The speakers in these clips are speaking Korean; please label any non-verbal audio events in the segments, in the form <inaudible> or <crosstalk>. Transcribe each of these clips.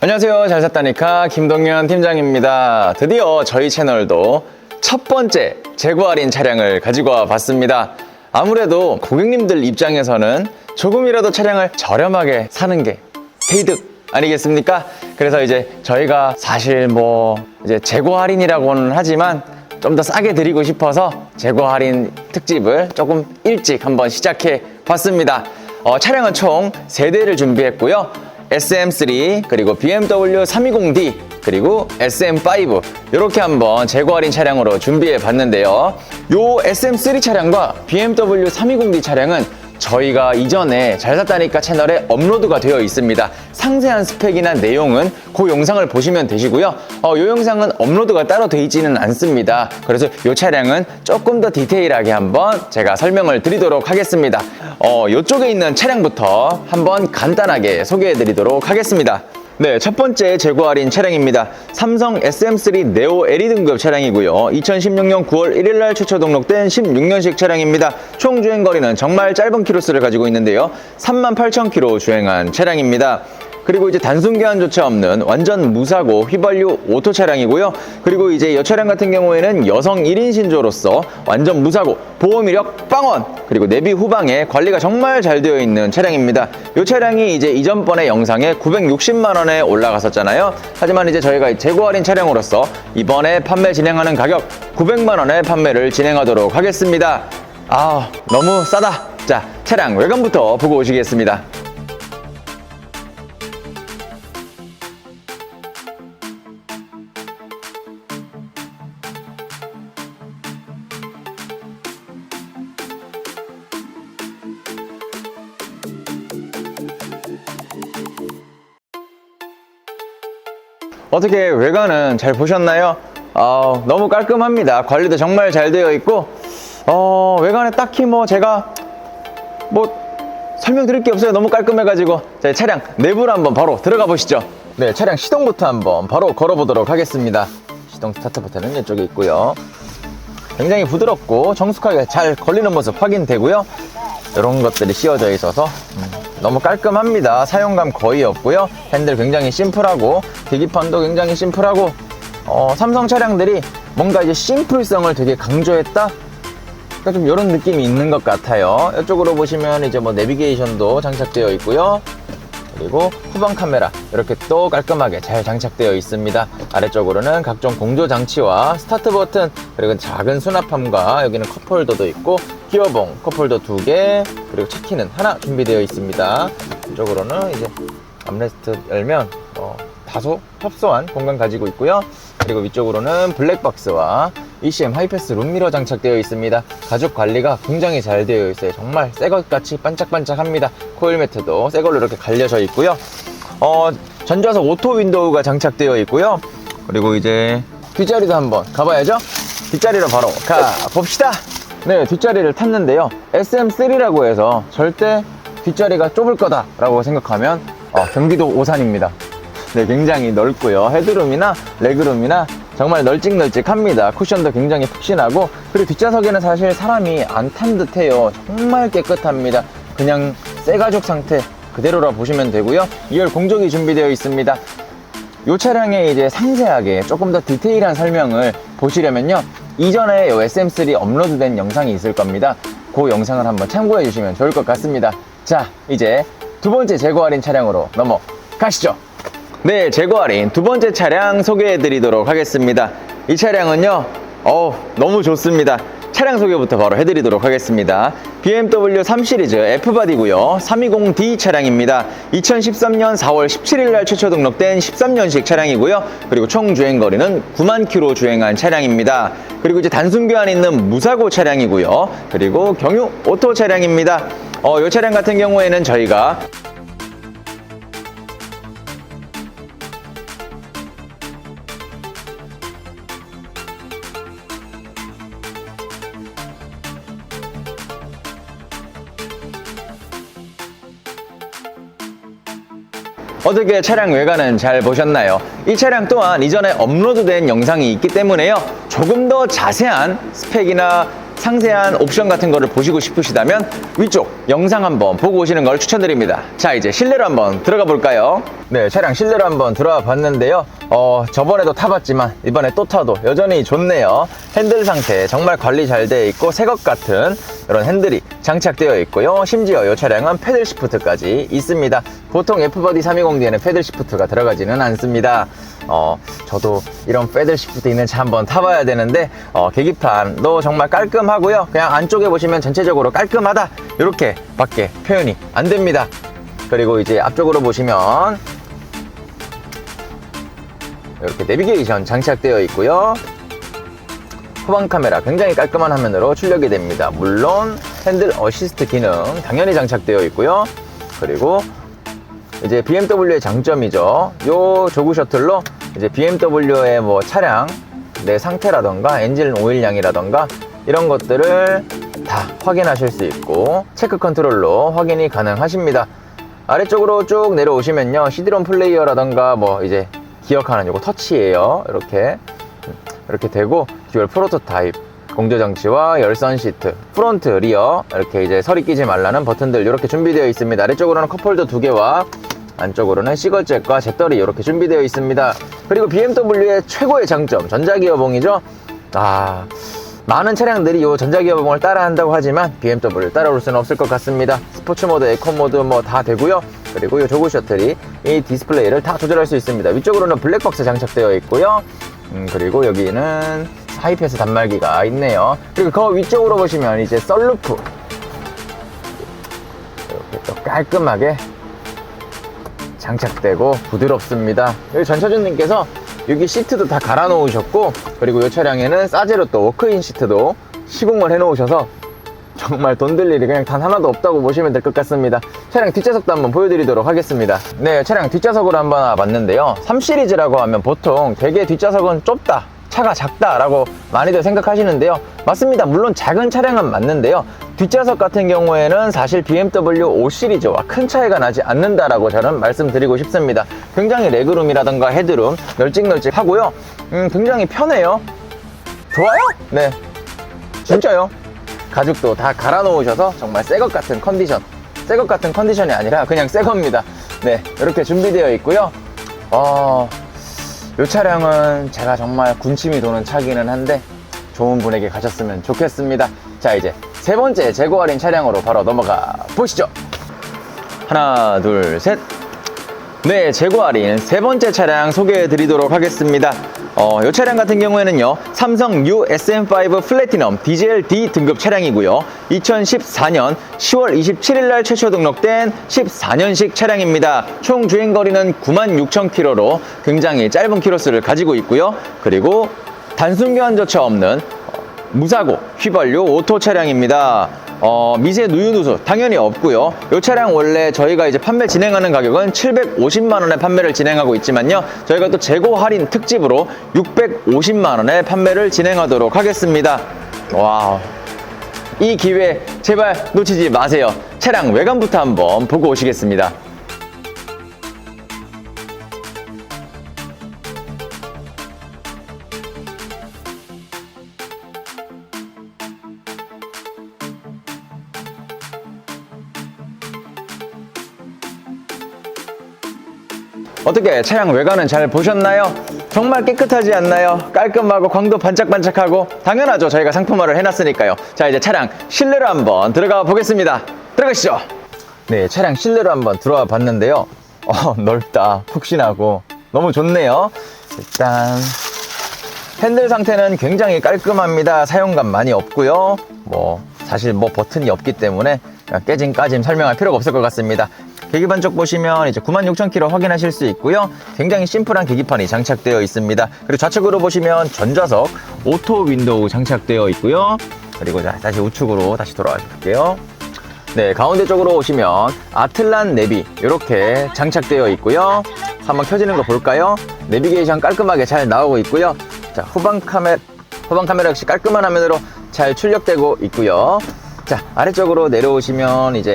안녕하세요. 잘 샀다니까 김동현 팀장입니다. 드디어 저희 채널도 첫 번째 재고 할인 차량을 가지고 와 봤습니다. 아무래도 고객님들 입장에서는 조금이라도 차량을 저렴하게 사는 게 개이득 아니겠습니까? 그래서 이제 저희가 사실 뭐 이제 재고 할인이라고는 하지만 좀 더 싸게 드리고 싶어서 재고 할인 특집을 조금 일찍 한번 시작해 봤습니다. 어, 차량은 총 세대를 준비했고요. SM3 그리고 BMW 320D 그리고 SM5 이렇게 한번 재고 할인 차량으로 준비해 봤는데요. 요 SM3 차량과 BMW 320D 차량은 저희가 이전에 잘 샀다니까 채널에 업로드가 되어 있습니다. 상세한 스펙이나 내용은 그 영상을 보시면 되시고요. 어, 이 영상은 업로드가 따로 되어 있지는 않습니다. 그래서 이 차량은 조금 더 디테일하게 한번 제가 설명을 드리도록 하겠습니다. 어, 이쪽에 있는 차량부터 한번 간단하게 소개해 드리도록 하겠습니다. 네, 첫 번째 재고 할인 차량입니다. 삼성 SM3 네오 LE 등급 차량이고요. 2016년 9월 1일 날 최초 등록된 16년식 차량입니다. 총 주행 거리는 정말 짧은 키로수를 가지고 있는데요. 38,000km 주행한 차량입니다. 그리고 이제 단순 교환조차 없는 완전 무사고 휘발유 오토 차량이고요. 그리고 이제 이 차량 같은 경우에는 여성 1인 신조로서 완전 무사고 보험 이력 빵원 그리고 내비 후방에 관리가 정말 잘 되어 있는 차량입니다. 이 차량이 이제 이전번에 영상에 960만 원에 올라갔었잖아요. 하지만 이제 저희가 재고 할인 차량으로서 이번에 판매 진행하는 가격 900만 원에 판매를 진행하도록 하겠습니다. 아, 너무 싸다. 자, 차량 외관부터 보고 오시겠습니다. 어떻게 외관은 잘 보셨나요? 어, 너무 깔끔합니다. 관리도 정말 잘 되어 있고 어, 외관에 딱히 뭐 제가 뭐 설명드릴 게 없어요. 너무 깔끔해가지고 자, 차량 내부로 한번 바로 들어가 보시죠. 네, 차량 시동부터 한번 바로 걸어보도록 하겠습니다. 시동 스타트 버튼은 이쪽에 있고요. 굉장히 부드럽고 정숙하게 잘 걸리는 모습 확인되고요. 이런 것들이 씌워져 있어서 음, 너무 깔끔합니다. 사용감 거의 없고요. 핸들 굉장히 심플하고 계기판도 굉장히 심플하고 어, 삼성 차량들이 뭔가 이제 심플성을 되게 강조했다. 그러니까 좀 이런 느낌이 있는 것 같아요. 이쪽으로 보시면 이제 뭐 내비게이션도 장착되어 있고요. 그리고 후방 카메라 이렇게 또 깔끔하게 잘 장착되어 있습니다. 아래쪽으로는 각종 공조 장치와 스타트 버튼 그리고 작은 수납함과 여기는 컵홀더도 있고 기어봉 컵홀더 두 개 그리고 차키는 하나 준비되어 있습니다. 이쪽으로는 이제 암레스트 열면 어, 다소 협소한 공간 가지고 있고요. 그리고 위쪽으로는 블랙박스와 ECM 하이패스 룸미러 장착되어 있습니다. 가죽 관리가 굉장히 잘 되어 있어요. 정말 새것 같이 반짝반짝합니다. 코일 매트도 새 걸로 이렇게 갈려져 있고요. 어, 전좌석 오토 윈도우가 장착되어 있고요. 그리고 이제 뒷자리도 한번 가봐야죠. 뒷자리로 바로 가 봅시다. 네, 뒷자리를 탔는데요. SM3라고 해서 절대 뒷자리가 좁을 거다라고 생각하면 어, 경기도 오산입니다. 네, 굉장히 넓고요. 헤드룸이나 레그룸이나 정말 널찍널찍합니다. 쿠션도 굉장히 푹신하고 그리고 뒷좌석에는 사실 사람이 안 탄 듯해요. 정말 깨끗합니다. 그냥 새가죽 상태 그대로라 보시면 되고요. 2열 공조기 준비되어 있습니다. 이 차량에 이제 상세하게 조금 더 디테일한 설명을 보시려면요. 이전에 이 SM3 업로드된 영상이 있을 겁니다. 그 영상을 한번 참고해 주시면 좋을 것 같습니다. 자, 이제 두 번째 재고 할인 차량으로 넘어가시죠. 네, 재고 할인 두 번째 차량 소개해 드리도록 하겠습니다. 이 차량은요, 어우, 너무 좋습니다. 차량 소개부터 바로 해드리도록 하겠습니다. BMW 3 시리즈 F바디고요. 320D 차량입니다. 2013년 4월 17일 날 최초 등록된 13년식 차량이고요. 그리고 총 주행 거리는 9만 킬로 주행한 차량입니다. 그리고 이제 단순 교환 있는 무사고 차량이고요. 그리고 경유 오토 차량입니다. 어, 이 차량 같은 경우에는 저희가 어떻게 차량 외관은 잘 보셨나요? 이 차량 또한 이전에 업로드된 영상이 있기 때문에요. 조금 더 자세한 스펙이나 상세한 옵션 같은 거를 보시고 싶으시다면 위쪽 영상 한번 보고 오시는 걸 추천드립니다. 자, 이제 실내로 한번 들어가 볼까요? 네, 차량 실내로 한번 들어와 봤는데요. 어, 저번에도 타봤지만 이번에 또 타도 여전히 좋네요. 핸들 상태 정말 관리 잘 되어 있고 새 것 같은 이런 핸들이 장착되어 있고요. 심지어 이 차량은 패들 시프트까지 있습니다. 보통 F버디 320D에는 패들 시프트가 들어가지는 않습니다. 어, 저도 이런 패들 시프트 있는 차 한번 타봐야 되는데 어, 계기판도 정말 깔끔하고요. 그냥 안쪽에 보시면 전체적으로 깔끔하다 이렇게 밖에 표현이 안 됩니다. 그리고 이제 앞쪽으로 보시면 이렇게 내비게이션 장착되어 있고요. 후방 카메라 굉장히 깔끔한 화면으로 출력이 됩니다. 물론 핸들 어시스트 기능 당연히 장착되어 있고요. 그리고 이제 BMW의 장점이죠. 요 조그 셔틀로 이제 BMW의 뭐 차량 내 상태라던가 엔진 오일량이라던가 이런 것들을 다 확인하실 수 있고 체크 컨트롤로 확인이 가능하십니다. 아래쪽으로 쭉 내려오시면요. CD롬 플레이어라던가 뭐 이제 기억하는 요거 터치예요. 이렇게 이렇게 되고 듀얼 프로토타입 공조 장치와 열선 시트, 프론트, 리어 이렇게 이제 서리 끼지 말라는 버튼들 이렇게 준비되어 있습니다. 아래쪽으로는 컵홀더 두 개와 안쪽으로는 시거잭과 잿더리 이렇게 준비되어 있습니다. 그리고 BMW의 최고의 장점 전자기어봉이죠. 아 많은 차량들이 이 전자기어봉을 따라한다고 하지만 BMW를 따라올 수는 없을 것 같습니다. 스포츠 모드, 에코 모드 뭐 다 되고요. 그리고 이 조그 셔틀이 이 디스플레이를 다 조절할 수 있습니다. 위쪽으로는 블랙박스 장착되어 있고요. 음, 그리고 여기는 하이패스 단말기가 있네요. 그리고 그 위쪽으로 보시면 이제 썰루프 이렇게 또 깔끔하게 장착되고 부드럽습니다. 여기 전차주님께서 여기 시트도 다 갈아 놓으셨고 그리고 이 차량에는 싸제로 또 워크인 시트도 시공을 해 놓으셔서 정말 돈 들 일이 그냥 단 하나도 없다고 보시면 될 것 같습니다. 차량 뒷좌석도 한번 보여드리도록 하겠습니다. 네, 차량 뒷좌석으로 한번 와봤는데요. 3 시리즈라고 하면 보통 되게 뒷좌석은 좁다. 차가 작다라고 많이들 생각하시는데요. 맞습니다. 물론 작은 차량은 맞는데요. 뒷좌석 같은 경우에는 사실 BMW 5 시리즈와 큰 차이가 나지 않는다라고 저는 말씀드리고 싶습니다. 굉장히 레그룸이라던가 헤드룸 널찍널찍하고요. 음, 굉장히 편해요. 좋아요? 네. 진짜요. 가죽도 다 갈아 놓으셔서 정말 새 것 같은 컨디션. 새 것 같은 컨디션이 아니라 그냥 새 겁니다. 네. 이렇게 준비되어 있고요. 어, 이 차량은 제가 정말 군침이 도는 차기는 한데 좋은 분에게 가셨으면 좋겠습니다. 자, 이제 세 번째 재고 할인 차량으로 바로 넘어가 보시죠. 하나, 둘, 셋. 네, 재고 할인 세 번째 차량 소개해 드리도록 하겠습니다. 어, 이 차량 같은 경우에는요, 삼성 U SM5 플래티넘 디젤 D 등급 차량이고요. 2014년 10월 27일 날 최초 등록된 14년식 차량입니다. 총 주행 거리는 96,000km로 굉장히 짧은 키로수를 가지고 있고요. 그리고 단순 교환 조차 없는 무사고 휘발유 오토 차량입니다. 어, 미세 누유 누수 당연히 없고요. 이 차량 원래 저희가 이제 판매 진행하는 가격은 750만 원에 판매를 진행하고 있지만요. 저희가 또 재고 할인 특집으로 650만 원에 판매를 진행하도록 하겠습니다. 와우. 이 기회 제발 놓치지 마세요. 차량 외관부터 한번 보고 오시겠습니다. 어떻게 차량 외관은 잘 보셨나요? 정말 깨끗하지 않나요? 깔끔하고 광도 반짝반짝하고 당연하죠. 저희가 상품화를 해놨으니까요. 자 이제 차량 실내로 한번 들어가 보겠습니다. 들어가시죠. 네 차량 실내로 한번 들어와 봤는데요. 어 넓다. 푹신하고 너무 좋네요. 일단 핸들 상태는 굉장히 깔끔합니다. 사용감 많이 없고요. 뭐 사실 뭐 버튼이 없기 때문에 깨짐 까짐 설명할 필요가 없을 것 같습니다 계기판 쪽 보시면 이제 96,000km 확인하실 수 있고요. 굉장히 심플한 계기판이 장착되어 있습니다. 그리고 좌측으로 보시면 전좌석 오토 윈도우 장착되어 있고요. 그리고 자, 다시 우측으로 다시 돌아와 볼게요. 네, 가운데 쪽으로 오시면 아틀란 내비 이렇게 장착되어 있고요. 한번 켜지는 거 볼까요? 내비게이션 깔끔하게 잘 나오고 있고요. 자, 후방 카메라 후방 카메라 역시 깔끔한 화면으로 잘 출력되고 있고요. 자, 아래쪽으로 내려오시면 이제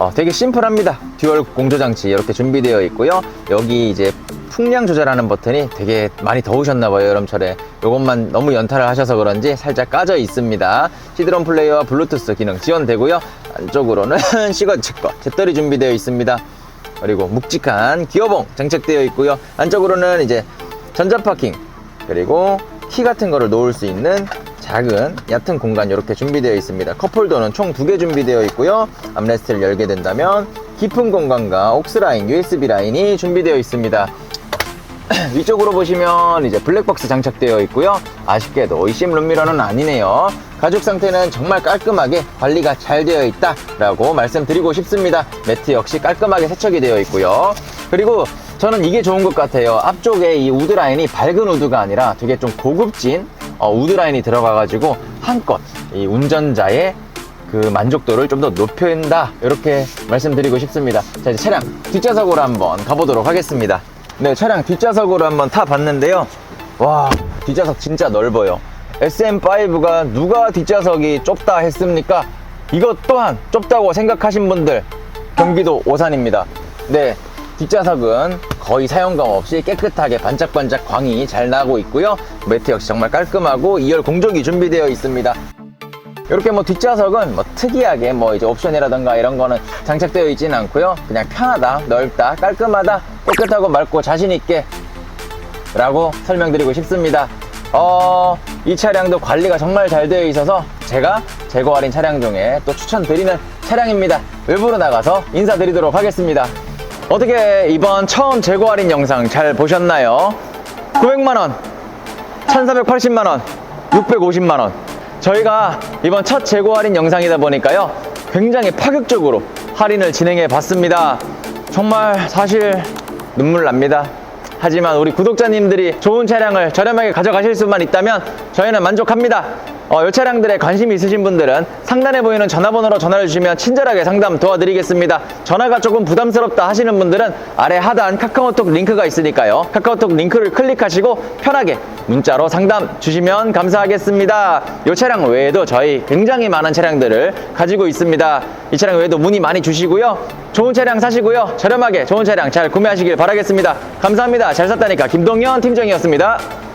어, 되게 심플합니다. 듀얼 공조 장치 이렇게 준비되어 있고요. 여기 이제 풍량 조절하는 버튼이 되게 많이 더우셨나 봐요 여름철에. 요것만 너무 연타를 하셔서 그런지 살짝 까져 있습니다. 시드런 플레이어와 블루투스 기능 지원되고요. 안쪽으로는 <laughs> 시거치거 잿더리 준비되어 있습니다. 그리고 묵직한 기어봉 장착되어 있고요. 안쪽으로는 이제 전자파킹 그리고 키 같은 거를 놓을 수 있는 작은 얕은 공간 이렇게 준비되어 있습니다 컵홀더는 총 두 개 준비되어 있고요 암레스트를 열게 된다면 깊은 공간과 옥스라인 USB 라인이 준비되어 있습니다 <clears throat> 위쪽으로 보시면 이제 블랙박스 장착되어 있고요. 아쉽게도 eCM 룸미러는 아니네요. 가죽 상태는 정말 깔끔하게 관리가 잘 되어 있다라고 말씀드리고 싶습니다. 매트 역시 깔끔하게 세척이 되어 있고요. 그리고 저는 이게 좋은 것 같아요. 앞쪽에 이 우드 라인이 밝은 우드가 아니라 되게 좀 고급진 어, 우드 라인이 들어가가지고 한껏 이 운전자의 그 만족도를 좀 더 높인다 이렇게 말씀드리고 싶습니다. 자 이제 차량 뒷좌석으로 한번 가보도록 하겠습니다. 네 차량 뒷좌석으로 한번 타봤는데요. 와 뒷좌석 진짜 넓어요. SM5가 누가 뒷좌석이 좁다 했습니까? 이것 또한 좁다고 생각하신 분들 경기도 오산입니다. 네 뒷좌석은 거의 사용감 없이 깨끗하게 반짝반짝 광이 잘 나고 있고요 매트 역시 정말 깔끔하고 2열 공조기 준비되어 있습니다 이렇게 뭐 뒷좌석은 뭐 특이하게 뭐 이제 옵션이라던가 이런 거는 장착되어 있지는 않고요. 그냥 편하다, 넓다, 깔끔하다, 깨끗하고 맑고 자신있게 라고 설명드리고 싶습니다. 어, 이 차량도 관리가 정말 잘 되어 있어서 제가 재고 할인 차량 중에 또 추천드리는 차량입니다. 외부로 나가서 인사드리도록 하겠습니다. 어떻게 이번 처음 재고 할인 영상 잘 보셨나요? 900만원, 1480만원, 650만원. 저희가 이번 첫 재고 할인 영상이다 보니까요. 굉장히 파격적으로 할인을 진행해 봤습니다. 정말 사실 눈물 납니다. 하지만 우리 구독자님들이 좋은 차량을 저렴하게 가져가실 수만 있다면 저희는 만족합니다. 어, 이 차량들에 관심 있으신 분들은 상단에 보이는 전화번호로 전화를 주시면 친절하게 상담 도와드리겠습니다. 전화가 조금 부담스럽다 하시는 분들은 아래 하단 카카오톡 링크가 있으니까요. 카카오톡 링크를 클릭하시고 편하게 문자로 상담 주시면 감사하겠습니다. 이 차량 외에도 저희 굉장히 많은 차량들을 가지고 있습니다. 이 차량 외에도 문의 많이 주시고요. 좋은 차량 사시고요. 저렴하게 좋은 차량 잘 구매하시길 바라겠습니다. 감사합니다. 잘 샀다니까 김동현 팀장이었습니다.